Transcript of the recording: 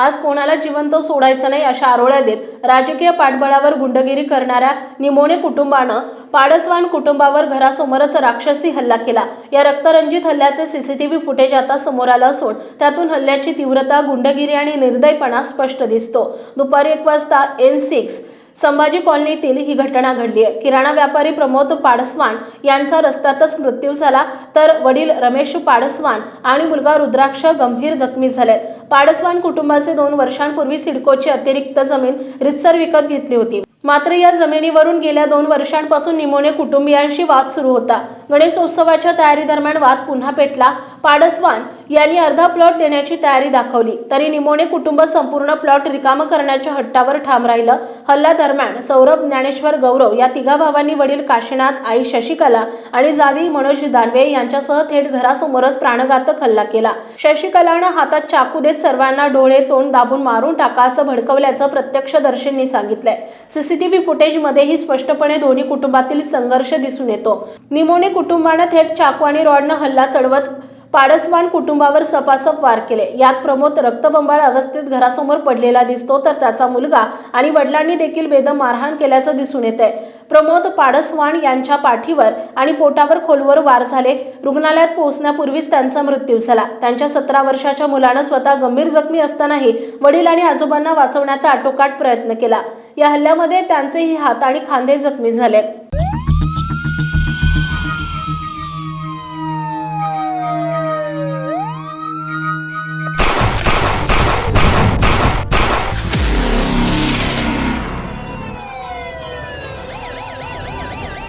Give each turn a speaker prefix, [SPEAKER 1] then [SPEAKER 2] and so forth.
[SPEAKER 1] आज कोणाला जिवंत सोडायचं नाही अशा आरोळ्या देत राजकीय पाठबळावर गुंडगिरी करणाऱ्या निमोणे कुटुंबानं पाडसवान कुटुंबावर घरासमोरच राक्षसी हल्ला केला. या रक्तरंजित हल्ल्याचे सीसीटीव्ही फुटेज आता समोर आलं असून त्यातून हल्ल्याची तीव्रता गुंडगिरी आणि निर्दयपणा स्पष्ट दिसतो. दुपारी एक वाजता एन सिक्स संभाजी कॉलनीतील ही घटना घडली आहे. किराणा व्यापारी प्रमोद पाडसवान यांचा रस्त्यातच मृत्यू झाला. तर वडील रमेश पाडसवान आणि मुलगा रुद्राक्ष गंभीर जखमी झालेत. पाडसवान कुटुंबाचे दोन वर्षांपूर्वी सिडकोची अतिरिक्त जमीन रितसर विकत घेतली होती. मात्र या जमिनीवरून गेल्या दोन वर्षांपासून निमोने कुटुंबियांशी वाद सुरू होता. गणेशोत्सवाच्या तयारी दरम्यान वाद पुन्हा पेटला. पाडसवान यांनी अर्धा प्लॉट देण्याची तयारी दाखवली. तरी निमोने कुटुंब संपूर्ण प्लॉट रिकाम करण्याच्या हट्टावर ठाम राहिलं. हल्ला दरम्यान सौरभ ज्ञानेश्वर गौरव या तिघा भावांनी वडील काशीनाथ आई शशिकला आणि जावी मनोज दानवे यांच्यासह थेट घरासमोरच प्राणघातक हल्ला केला. शशिकलानं हातात चाकू देत सर्वांना डोळे तोंड दाबून मारून टाका असं भडकवल्याचं प्रत्यक्षदर्शींनी सांगितलंय. सीसीटीव्ही फुटेजमध्येही स्पष्टपणे दोन्ही कुटुंबातील संघर्ष दिसून येतो. निमोने कुटुंबानं थेट चाकू आणि रॉडनं हल्ला चढवत पाडसवान कुटुंबावर सपासप वार केले. यात प्रमोद रक्तबंबाळ अवस्थेत घरासमोर पडलेला दिसतो तर त्याचा मुलगा आणि वडिलांनी देखील बेदम मारहाण केल्याचं दिसून येत आहे प्रमोद पाडसवान यांच्या पाठीवर आणि पोटावर खोलवर वार झाले. रुग्णालयात पोहोचण्यापूर्वीच त्यांचा मृत्यू झाला. त्यांच्या सतरा वर्षाच्या मुलानं स्वतः गंभीर जखमी असतानाही वडील आणि आजोबांना वाचवण्याचा आटोकाट प्रयत्न केला. या हल्ल्यामध्ये त्यांचेही हात आणि खांदे जखमी झालेत.